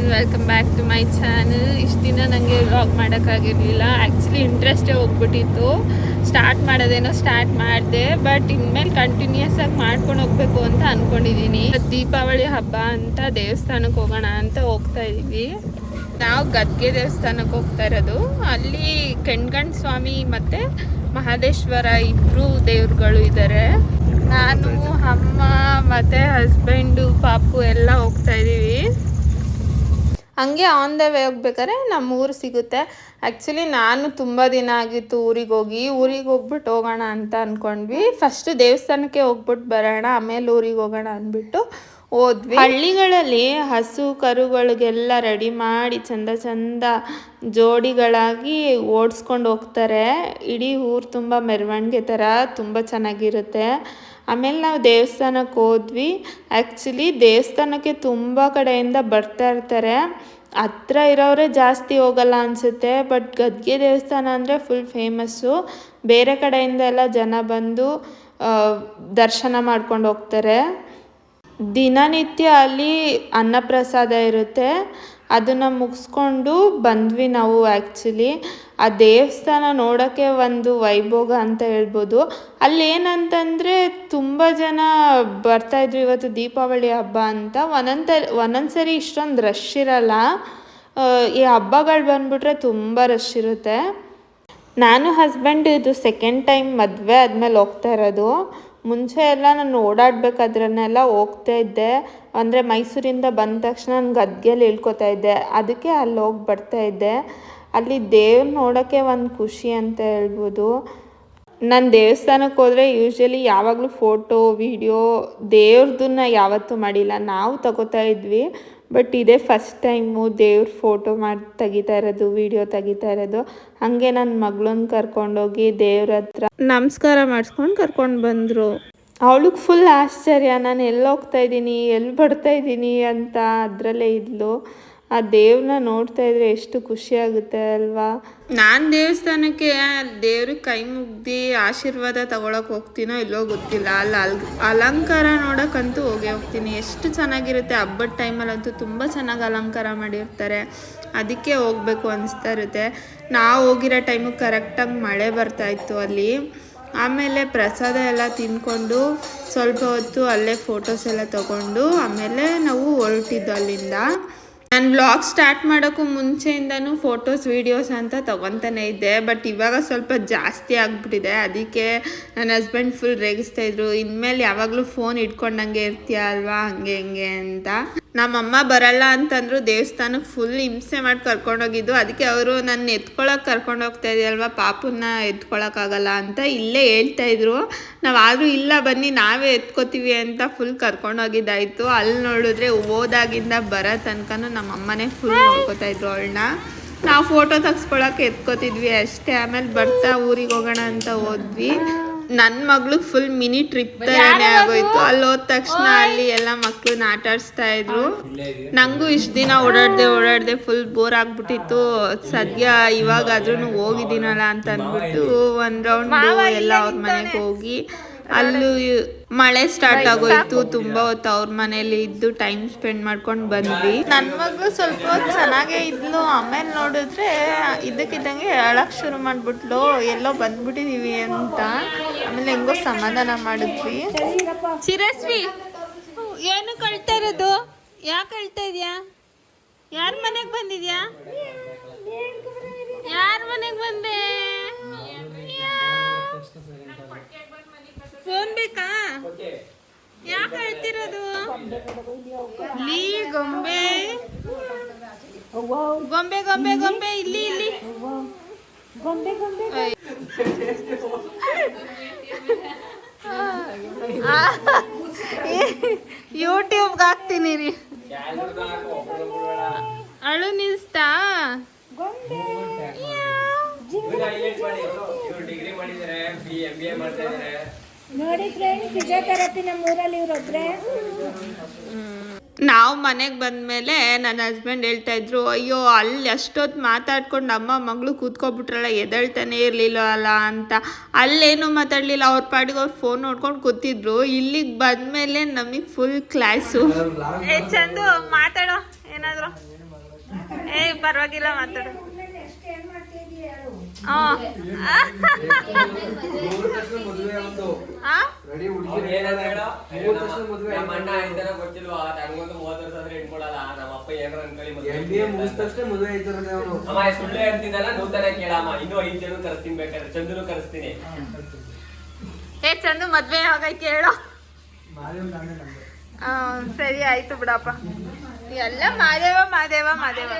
And welcome back to my channel ಇಷ್ಟು ದಿನ ನನಗೆ ವ್ಲಾಗ್ ಮಾಡೋಕ್ಕಾಗಿರಲಿಲ್ಲ. ಆ್ಯಕ್ಚುಲಿ ಇಂಟ್ರೆಸ್ಟೇ ಹೋಗ್ಬಿಟ್ಟಿತ್ತು. ಸ್ಟಾರ್ಟ್ ಮಾಡೋದೇನೋ ಸ್ಟಾರ್ಟ್ ಮಾಡಿದೆ ಬಟ್ ಇನ್ಮೇಲೆ ಕಂಟಿನ್ಯೂಸ್ ಆಗಿ ಮಾಡ್ಕೊಂಡು ಹೋಗ್ಬೇಕು ಅಂತ ಅಂದ್ಕೊಂಡಿದ್ದೀನಿ ದೀಪಾವಳಿ ಹಬ್ಬ ಅಂತ ದೇವಸ್ಥಾನಕ್ಕೆ ಹೋಗೋಣ ಅಂತ ಹೋಗ್ತಾ ಇದ್ದೀವಿ ನಾವು ಗದ್ಗೆ ದೇವಸ್ಥಾನಕ್ಕೆ ಹೋಗ್ತಾ ಇರೋದು. ಅಲ್ಲಿ ಕೆಣ್ಗಣ್ ಸ್ವಾಮಿ ಮತ್ತು ಮಹದೇಶ್ವರ ಇಬ್ಬರು ದೇವ್ರುಗಳು ಇದ್ದಾರೆ ನಾನು, ಅಮ್ಮ ಮತ್ತು ಹಸ್ಬೆಂಡು ಪಾಪು ಎಲ್ಲ ಹೋಗ್ತಾ ಇದ್ದೀವಿ. ಹಂಗೆ ಆನ್ ದ ವೇ ಹೋಗ್ಬೇಕಾದ್ರೆ ನಮ್ಮ ಊರು ಸಿಗುತ್ತೆ. ಆ್ಯಕ್ಚುಲಿ ನಾನು ತುಂಬ ದಿನ ಆಗಿತ್ತು ಊರಿಗೆ ಹೋಗಿ. ಊರಿಗೆ ಹೋಗ್ಬಿಟ್ಟು ಹೋಗೋಣ ಅಂತ ಅಂದ್ಕೊಂಡ್ವಿ ಫಸ್ಟ್ ದೇವಸ್ಥಾನಕ್ಕೆ ಹೋಗ್ಬಿಟ್ಟು ಬರೋಣ, ಆಮೇಲೆ ಊರಿಗೆ ಹೋಗೋಣ ಅಂದ್ಬಿಟ್ಟು ಹೋದ್ವಿ. ಹಳ್ಳಿಗಳಲ್ಲಿ ಹಸು ಕರುಗಳಿಗೆಲ್ಲ ರೆಡಿ ಮಾಡಿ ಚಂದ ಚಂದ ಜೋಡಿಗಳಾಗಿ ಓಡಿಸ್ಕೊಂಡು ಹೋಗ್ತಾರೆ. ಇಡೀ ಊರು ತುಂಬ ಮೆರವಣಿಗೆ ಥರ ತುಂಬ ಚೆನ್ನಾಗಿರುತ್ತೆ. ಆಮೇಲೆ ನಾವು ದೇವಸ್ಥಾನಕ್ಕೆ ಹೋದ್ವಿ. ಆ್ಯಕ್ಚುಲಿ ದೇವಸ್ಥಾನಕ್ಕೆ ತುಂಬ ಕಡೆಯಿಂದ ಬರ್ತಾ ಇರ್ತಾರೆ. ಹತ್ರ ಇರೋರೇ ಜಾಸ್ತಿ ಹೋಗಲ್ಲ ಅನಿಸುತ್ತೆ. ಬಟ್ ಗದ್ಗೆ ದೇವಸ್ಥಾನ ಅಂದರೆ ಫುಲ್ ಫೇಮಸ್ಸು ಬೇರೆ ಕಡೆಯಿಂದ ಎಲ್ಲ ಜನ ಬಂದು ದರ್ಶನ ಮಾಡ್ಕೊಂಡು ಹೋಗ್ತಾರೆ. ದಿನನಿತ್ಯ ಅಲ್ಲಿ ಅನ್ನಪ್ರಸಾದ ಇರುತ್ತೆ. ಅದನ್ನು ಮುಗಿಸ್ಕೊಂಡು ಬಂದ್ವಿ ನಾವು ಆ್ಯಕ್ಚುಲಿ ಆ ದೇವಸ್ಥಾನ ನೋಡೋಕ್ಕೆ ಒಂದು ವೈಭೋಗ ಅಂತ ಹೇಳ್ಬೋದು. ಅಲ್ಲಿ ಏನಂತಂದರೆ ತುಂಬ ಜನ ಬರ್ತಾಯಿದ್ರು ಇವತ್ತು ದೀಪಾವಳಿ ಹಬ್ಬ ಅಂತ. ಒಂದೊಂದು ಒಂದೊಂದು ಸರಿ ಇಷ್ಟೊಂದು ರಶ್ ಇರಲ್ಲ. ಈ ಹಬ್ಬಗಳು ಬಂದ್ಬಿಟ್ರೆ ತುಂಬ ರಶ್ ಇರುತ್ತೆ. ನಾನು ಹಸ್ಬೆಂಡ್ ಇದು ಸೆಕೆಂಡ್ ಟೈಮ್ ಮದುವೆ ಆದಮೇಲೆ ಹೋಗ್ತಾ ಇರೋದು. ಮುಂಚೆ ಎಲ್ಲ ನಾನು ಓಡಾಡ್ಬೇಕಾದ್ರನ್ನೆಲ್ಲ ಹೋಗ್ತಾ ಇದ್ದೆ. ಅಂದರೆ ಮೈಸೂರಿಂದ ಬಂದ ತಕ್ಷಣ ನಾನು ಗದ್ಗೆಯಲ್ಲಿ ಇಳ್ಕೊತಾ ಇದ್ದೆ. ಅದಕ್ಕೆ ಅಲ್ಲಿ ಹೋಗಿ ಬರ್ತಾ ಇದ್ದೆ. ಅಲ್ಲಿ ದೇವ್ರು ನೋಡೋಕ್ಕೆ ಒಂದು ಖುಷಿ ಅಂತ ಹೇಳ್ಬೋದು. ನಾನು ದೇವಸ್ಥಾನಕ್ಕೆ ಹೋದರೆ ಯೂಶ್ವಲಿ ಯಾವಾಗಲೂ ಫೋಟೋ, ವೀಡಿಯೋ ದೇವ್ರದನ್ನ ಯಾವತ್ತೂ ಮಾಡಿಲ್ಲ. ನಾವು ತಗೋತಾ ಇದ್ವಿ. ಬಟ್ ಇದೇ ಫಸ್ಟ್ ಟೈಮು ದೇವ್ರ ಫೋಟೋ ಮಾಡಿ ತೆಗಿತಾ ಇರೋದು, ವಿಡಿಯೋ ತೆಗಿತಾ ಇರೋದು. ಹಾಗೆ ನನ್ನ ಮಗಳನ್ನ ಕರ್ಕೊಂಡೋಗಿ ದೇವ್ರ ಹತ್ರ ನಮಸ್ಕಾರ ಮಾಡಿಸ್ಕೊಂಡು ಕರ್ಕೊಂಡು ಬಂದರು. ಅವಳಿಗೆ ಫುಲ್ ಆಶ್ಚರ್ಯ. ನಾನು ಎಲ್ಲಿ ಹೋಗ್ತಾ ಇದ್ದೀನಿ ಎಲ್ಲಿ ಬರ್ತಾ ಇದ್ದೀನಿ ಅಂತ ಅದರಲ್ಲೇ ಇದ್ಲು. ಆ ದೇವ್ರನ್ನ ನೋಡ್ತಾ ಇದ್ರೆ ಎಷ್ಟು ಖುಷಿ ಆಗುತ್ತೆ ಅಲ್ವಾ? ನಾನು ದೇವಸ್ಥಾನಕ್ಕೆ ದೇವ್ರಿಗೆ ಕೈ ಮುಗ್ದಿ ಆಶೀರ್ವಾದ ತಗೊಳಕ್ ಹೋಗ್ತೀನೋ ಇಲ್ಲೋ ಗೊತ್ತಿಲ್ಲ. ಅಲ್ಲಿ ಅಲ್ ಅಲಂಕಾರ ನೋಡೋಕ್ಕಂತೂ ಹೋಗಿ ಹೋಗ್ತೀನಿ. ಎಷ್ಟು ಚೆನ್ನಾಗಿರುತ್ತೆ. ಹಬ್ಬದ ಟೈಮಲ್ಲಂತೂ ತುಂಬ ಚೆನ್ನಾಗಿ ಅಲಂಕಾರ ಮಾಡಿರ್ತಾರೆ. ಅದಕ್ಕೆ ಹೋಗ್ಬೇಕು ಅನಿಸ್ತಾ ಇರುತ್ತೆ. ನಾವು ಹೋಗಿರೋ ಟೈಮಿಗೆ ಕರೆಕ್ಟಾಗಿ ಮಳೆ ಬರ್ತಾ ಇತ್ತು ಅಲ್ಲಿ. ಆಮೇಲೆ ಪ್ರಸಾದ ಎಲ್ಲ ತಿಂದ್ಕೊಂಡು ಸ್ವಲ್ಪ ಹೊತ್ತು ಅಲ್ಲೇ ಫೋಟೋಸ್ ಎಲ್ಲ ತಗೊಂಡು ಆಮೇಲೆ ನಾವು ಹೊರಟಿದ್ದು ಅಲ್ಲಿಂದ. ನಾನು ಬ್ಲಾಗ್ ಸ್ಟಾರ್ಟ್ ಮಾಡೋಕ್ಕೂ ಮುಂಚೆಯಿಂದನೂ ಫೋಟೋಸ್ ವೀಡಿಯೋಸ್ ಅಂತ ತೊಗೊತಾನೆ ಇದ್ದೆ. ಬಟ್ ಇವಾಗ ಸ್ವಲ್ಪ ಜಾಸ್ತಿ ಆಗಿಬಿಟ್ಟಿದೆ. ಅದಕ್ಕೆ ನನ್ನ ಹಸ್ಬೆಂಡ್ ಫುಲ್ ರೇಗಿಸ್ತಾ ಇದ್ರು. ಇನ್ಮೇಲೆ ಯಾವಾಗಲೂ ಫೋನ್ ಇಟ್ಕೊಂಡಂಗೆ ಇರ್ತೀಯ ಅಲ್ವಾ? ಹಂಗೆ, ಹಿಂಗೆ ಅಂತ. ನಮ್ಮಮ್ಮ ಬರಲ್ಲ ಅಂತಂದ್ರು ದೇವಸ್ಥಾನಕ್ಕೆ ಫುಲ್ ಹಿಂಸೆ ಮಾಡಿ ಕರ್ಕೊಂಡೋಗಿದ್ದು. ಅದಕ್ಕೆ ಅವರು ನನ್ನ ಎತ್ಕೊಳ್ಳೋಕೆ ಕರ್ಕೊಂಡು ಹೋಗ್ತಾ ಇದೆಯಲ್ವಾ ಪಾಪುನ ಎತ್ಕೊಳ್ಳೋಕ್ಕಾಗಲ್ಲ ಅಂತ ಇಲ್ಲೇ ಹೇಳ್ತಾ ಇದ್ರು. ನಾವು ಆದರೂ ಇಲ್ಲ ಬನ್ನಿ, ನಾವೇ ಎತ್ಕೋತೀವಿ ಅಂತ ಫುಲ್ ಕರ್ಕೊಂಡೋಗಿದ್ದಾಯಿತು ಅಲ್ಲಿ ನೋಡಿದ್ರೆ ಓದಾಗಿಂದ ಬರೋ ತನಕನೂ ನಮ್ಮ ಅಮ್ಮನೇ ಫುಲ್ ನೋಡ್ಕೋತಾ ಇದ್ರು ಅವಳನ್ನ. ನಾವು ಫೋಟೋ ತೆಗ್ಸ್ಕೊಳಕ್ಕೆ ಎತ್ಕೋತಿದ್ವಿ ಅಷ್ಟೇ. ಆಮೇಲೆ ಬರ್ತಾ ಊರಿಗೆ ಹೋಗೋಣ ಅಂತ ಹೋದ್ವಿ. ನನ್ನ ಮಗ್ಳಿಗೆ ಫುಲ್ ಮಿನಿ ಟ್ರಿಪ್ ತರನೇ ಆಗೋಯ್ತು. ಅಲ್ಲಿ ಹೋದ ತಕ್ಷಣ ಅಲ್ಲಿ ಎಲ್ಲ ಮಕ್ಳು ಆಟ ಆಡಿಸ್ತಾ ಇದ್ರು ನಂಗೂ ಇಷ್ಟು ದಿನ ಓಡಾಡ್ದೆ ಓಡಾಡ್ದೆ ಫುಲ್ ಬೋರ್ ಆಗ್ಬಿಟ್ಟಿತ್ತು. ಸದ್ಯ ಇವಾಗಾದ್ರೂ ಹೋಗಿದ್ದೀನಲ್ಲ ಅಂತ ಅಂದ್ಬಿಟ್ಟು ಒಂದ್ ರೌಂಡ್ ಎಲ್ಲ ಅವ್ರ ಮನೆಗೆ ಹೋಗಿ ಅಲ್ಲೂ ಮಳೆ ಸ್ಟಾರ್ಟ್ ಆಗೋಯ್ತು ತುಂಬಾ ಹೊತ್ತು ಅವ್ರ ಮನೇಲಿ ಇದ್ದು ಟೈಮ್ ಸ್ಪೆಂಡ್ ಮಾಡ್ಕೊಂಡು ಬಂದ್ವಿ. ನನ್ನ ಮಗಳು ಸ್ವಲ್ಪ ಹೊತ್ತು ಚೆನ್ನಾಗೇ ಇದ್ಲು. ಆಮೇಲೆ ನೋಡಿದ್ರೆ ಇದಕ್ಕಿದ್ದಂಗೆ ಅಳಕ್ ಶುರು ಮಾಡ್ಬಿಟ್ಲು. ಎಲ್ಲೋ ಬಂದ್ಬಿಟ್ಟಿದೀವಿ ಅಂತ. ಆಮೇಲೆ ಹೆಂಗೋ ಸಮಾಧಾನ ಮಾಡಿದ್ವಿ. ಚಿರಸ್ವಿ ಏನು ಕಳ್ತಾ ಇರೋದು? ಯಾಕೆ ಕಳ್ತಾ ಇದೆಯಾ? ಯಾರ ಮನೆಗೆ ಬಂದಿದ್ಯಾ? ಯಾರ ಮನೆಗೆ ಬಂದೆ? ಫೋನ್ ಬೇಕಾ? ಯಾಕೆ ಹೇಳ್ತಿರೋದು? ಲೀ ಗೊಂಬೆ. ಗೊಂಬೆ ಗೊಂಬೆ ಗೊಂಬೆ ಇಲ್ಲಿ ಇಲ್ಲಿ. ಗೊಂಬೆ ಆ, ಯೂಟ್ಯೂಬ್ಗೆ ಹಾಕ್ತೀನಿ ರೀ. ಅಳು ನಿಲ್ಸ್ತಾ? ನೋಡಿ ಫ್ರೆಂಡ್ ಫಿಸಿಯೋಥೆರಪಿ ನಮ್ಮ ಊರಲ್ಲಿ ಇವ್ರೊಬ್ರೆ. ನಾವು ಮನೆಗೆ ಬಂದಮೇಲೆ ನನ್ನ ಹಸ್ಬೆಂಡ್ ಹೇಳ್ತಾ ಇದ್ರು ಅಯ್ಯೋ ಅಲ್ಲಿ ಅಷ್ಟೊತ್ತು ಮಾತಾಡ್ಕೊಂಡು ಅಮ್ಮ ಮಗಳು ಕೂತ್ಕೊಬಿಟ್ರಲ್ಲ ಎದಳ್ತಾನೆ ಇರಲಿಲ್ಲ ಅಲ್ಲ ಅಂತ. ಅಲ್ಲೇನು ಮಾತಾಡಲಿಲ್ಲ ಅವ್ರ ಪಾಡಿಗೆ ಅವ್ರು ಫೋನ್ ನೋಡ್ಕೊಂಡು ಕೂತಿದ್ರು. ಇಲ್ಲಿಗೆ ಬಂದಮೇಲೆ ನಮಗೆ ಫುಲ್ ಕ್ಲಾಸು ಏ ಚಂದು ಮಾತಾಡೋ ಏನಾದ್ರು. ಪರವಾಗಿಲ್ಲ ಮಾತಾಡು. ಆಮೇಲೆ ರೆಡಿ ಹುಡುಗಿ ನಮ್ಮ ಅಣ್ಣ ಐತನ ಗೊತ್ತಿಲ್ವಾ? ನನಗೊಂದು ಮೂವತ್ತು ವರ್ಷ ಆದ್ರೆ ಇಟ್ಕೊಳಲ್ಲ. ನಮ್ಮ ಅಪ್ಪ ಏನಾರ ಅನ್ಕೊಳ್ಳಿ ಮದ್ವೆ ಎಂ ಬಿ ಎ ಮುಗಿದ ತಕ್ಷಣ ಮದುವೆ ಆಯ್ತಾರಂತೆ ಅವನು ಅಮ್ಮ ಸುಳ್ಳು ಹೇಳ್ತಿದ್ದಲ್ಲ ನೂತನ ಕೇಳಮ್ಮ. ಇನ್ನೂ ಐದು ಜನ ಕರೆಸ್ತೀನಿ ಬೇಕಾದ್ರೆ. ಚಂದ್ರು ಕರೆಸ್ತೀನಿ. ಏ ಚಂದು ಮದ್ವೆ ಯಾವಾಗೈತೆ ಹೇಳೋ ಸರಿ ಆಯ್ತು ಬಿಡಪ್ಪ. ಎಲ್ಲ ಮಾದೇವ ಮಾದೇವ ಮಾದೇವ.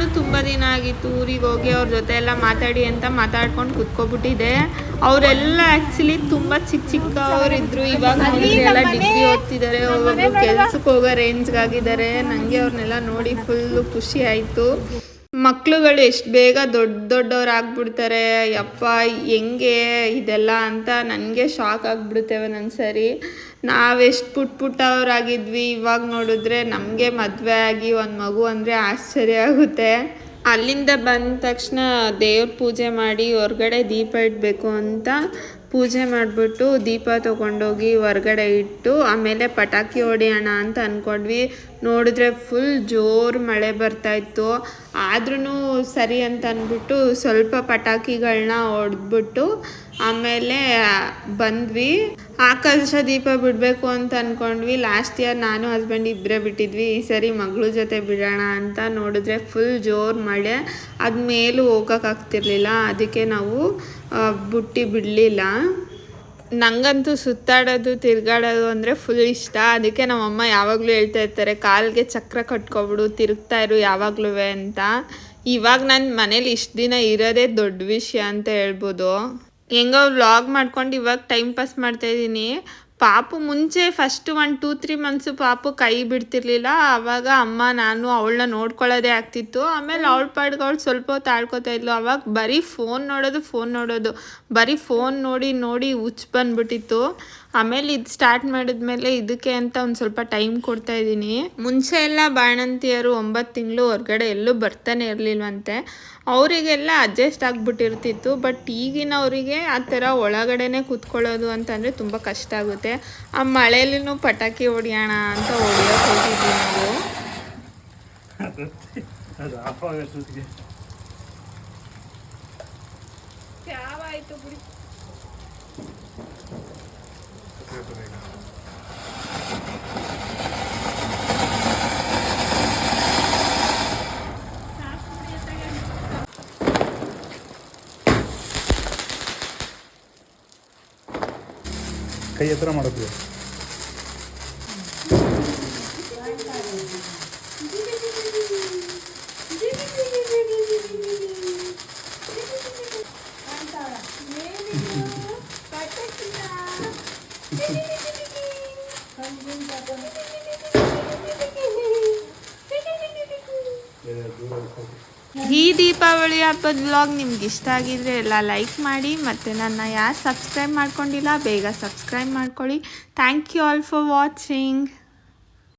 ನಾನು ತುಂಬ ದಿನ ಆಗಿತ್ತು ಊರಿಗೆ ಹೋಗಿ ಅವ್ರ ಜೊತೆ ಎಲ್ಲ ಮಾತಾಡಿ ಅಂತ ಮಾತಾಡ್ಕೊಂಡು ಕುತ್ಕೊಬಿಟ್ಟಿದ್ದೆ. ಅವರೆಲ್ಲ ಆ್ಯಕ್ಚುಲಿ ತುಂಬ ಚಿಕ್ಕ ಚಿಕ್ಕವರಿದ್ರು ಇವಾಗ ಎಲ್ಲ ಡಿಗ್ರಿ ಓದ್ತಿದ್ದಾರೆ ಒಬ್ಬೊಬ್ರು ಕೆಲ್ಸಕ್ಕೆ ಹೋಗೋ ರೇಂಜ್ಗಾಗಿದ್ದಾರೆ. ನನಗೆ ಅವ್ರನ್ನೆಲ್ಲ ನೋಡಿ ಫುಲ್ಲು ಖುಷಿ ಆಯಿತು. ಮಕ್ಳುಗಳು ಎಷ್ಟು ಬೇಗ ದೊಡ್ಡ ದೊಡ್ಡವ್ರು ಆಗ್ಬಿಡ್ತಾರೆ ಯಪ್ಪ ಹೆಂಗೆ ಇದೆಲ್ಲ ಅಂತ ನನಗೆ ಶಾಕ್ ಆಗಿಬಿಡುತ್ತೆ ಒಂದೊಂದು ಸರಿ ನಾವೆಷ್ಟು ಪುಟ್ ಪುಟ್ಟವರಾಗಿದ್ವಿ ಇವಾಗ ನೋಡಿದ್ರೆ ನಮಗೆ ಮದುವೆ ಆಗಿ ಒಂದು ಮಗು ಅಂದರೆ ಆಶ್ಚರ್ಯ ಆಗುತ್ತೆ. ಅಲ್ಲಿಂದ ಬಂದ ತಕ್ಷಣ ದೇವ್ರ ಪೂಜೆ ಮಾಡಿ ಹೊರಗಡೆ ದೀಪ ಇಡಬೇಕು ಅಂತ ಪೂಜೆ ಮಾಡಿಬಿಟ್ಟು ದೀಪ ತೊಗೊಂಡೋಗಿ ಹೊರಗಡೆ ಇಟ್ಟು ಆಮೇಲೆ ಪಟಾಕಿ ಹೊಡೆಯೋಣ ಅಂತ ಅಂದ್ಕೊಂಡ್ವಿ ನೋಡಿದ್ರೆ ಫುಲ್ ಜೋರು ಮಳೆ ಬರ್ತಾಯಿತ್ತು ಆದ್ರೂ ಸರಿ ಅಂತ ಅಂದ್ಬಿಟ್ಟು ಸ್ವಲ್ಪ ಪಟಾಕಿಗಳನ್ನ ಹೊಡೆದ್ಬಿಟ್ಟು ಆಮೇಲೆ ಬಂದ್ವಿ. ಆಕಾಶ ದೀಪ ಬಿಡಬೇಕು ಅಂತ ಅಂದ್ಕೊಂಡ್ವಿ ಲಾಸ್ಟ್ ಇಯರ್ ನಾನು ಹಸ್ಬೆಂಡ್ ಇಬ್ಬರೇ ಬಿಟ್ಟಿದ್ವಿ. ಈ ಸರಿ ಮಗಳ ಜೊತೆ ಬಿಡೋಣ ಅಂತ ನೋಡಿದ್ರೆ ಫುಲ್ ಜೋರು ಮಳೆ. ಅದು ಮೇಲೂ ಹೋಗೋಕ್ಕಾಗ್ತಿರ್ಲಿಲ್ಲ ಅದಕ್ಕೆ ನಾವು ಬುಟ್ಟಿ ಬಿಡಲಿಲ್ಲ. ನಂಗಂತೂ ಸುತ್ತಾಡೋದು, ತಿರುಗಾಡೋದು ಅಂದರೆ ಫುಲ್ ಇಷ್ಟ. ಅದಕ್ಕೆ ನಮ್ಮಮ್ಮ ಯಾವಾಗಲೂ ಹೇಳ್ತಾ ಇರ್ತಾರೆ, ಕಾಲಿಗೆ ಚಕ್ರ ಕಟ್ಕೊಬಿಡು, ತಿರುಗ್ತಾ ಇರು ಯಾವಾಗಲೂ ಅಂತ. ಇವಾಗ ನಾನು ಮನೇಲಿ ಇಷ್ಟು ದಿನ ಇರೋದೇ ದೊಡ್ಡ ವಿಷಯ ಅಂತ ಹೇಳ್ಬೋದು. ಹೆಂಗೋ ವ್ಲಾಗ್ ಮಾಡ್ಕೊಂಡು ಇವಾಗ ಟೈಮ್ ಪಾಸ್ ಮಾಡ್ತಾ ಇದ್ದೀನಿ ಪಾಪು ಮುಂಚೆ first one two three months ಪಾಪು ಕೈ ಬಿಡ್ತಿರ್ಲಿಲ್ಲ. ಆವಾಗ ಅಮ್ಮ ನಾನು ಅವಳನ್ನ ನೋಡ್ಕೊಳ್ಳೋದೇ ಆಗ್ತಿತ್ತು. ಆಮೇಲೆ ಅವಳ ಪಾಡ್ಗೆ ಅವಳು ಸ್ವಲ್ಪ ಹೊತ್ತು ಆಡ್ಕೊತಾ ಇದ್ಲು. ಅವಾಗ ಬರೀ ಫೋನ್ ನೋಡೋದು ಫೋನ್ ನೋಡೋದು. ಬರೀ ಫೋನ್ ನೋಡಿ ನೋಡಿ ಹುಚ್ಚು ಬಂದ್ಬಿಟ್ಟಿತ್ತು. ಆಮೇಲೆ ಇದು ಸ್ಟಾರ್ಟ್ ಮಾಡಿದ್ಮೇಲೆ ಇದಕ್ಕೆ ಅಂತ ಒಂದು ಸ್ವಲ್ಪ ಟೈಮ್ ಕೊಡ್ತಾ ಇದ್ದೀನಿ. ಮುಂಚೆ ಎಲ್ಲ ಬಾಣಂತಿಯರು ಒಂಬತ್ತು ತಿಂಗಳು ಹೊರಗಡೆ ಎಲ್ಲೂ ಬರ್ತಾನೆ ಇರಲಿಲ್ವಂತೆ. ಅವರಿಗೆಲ್ಲ ಅಡ್ಜಸ್ಟ್ ಆಗಿಬಿಟ್ಟಿರ್ತಿತ್ತು ಬಟ್ ಈಗಿನವರಿಗೆ ಆ ಥರ ಒಳಗಡೆನೆ ಕೂತ್ಕೊಳ್ಳೋದು ಅಂತಂದರೆ ತುಂಬ ಕಷ್ಟ ಆಗುತ್ತೆ. ಆ ಮಳೆಯಲ್ಲೂ ಪಟಾಕಿ ಹೊಡಿಯೋಣ ಅಂತ ಹೊಡಿಯೋಕೆ ಹೋಗಿದ್ವಿ ನಾವು. ಯಾವಾಯ್ತು ಬಿಡಿ. ಕೈ ಹತ್ರ ಮಾಡೋದು ಈ ದೀಪಾವಳಿ ಹಬ್ಬದ ವ್ಲಾಗ್ ನಿಮ್ಗೆ ಇಷ್ಟ ಆಗಿದ್ರೆ ಎಲ್ಲ ಲೈಕ್ ಮಾಡಿ ಮತ್ತು ನನ್ನ ಯಾರು ಸಬ್ಸ್ಕ್ರೈಬ್ ಮಾಡ್ಕೊಂಡಿಲ್ಲ ಬೇಗ ಸಬ್ಸ್ಕ್ರೈಬ್ ಮಾಡ್ಕೊಳ್ಳಿ. Thank you all for watching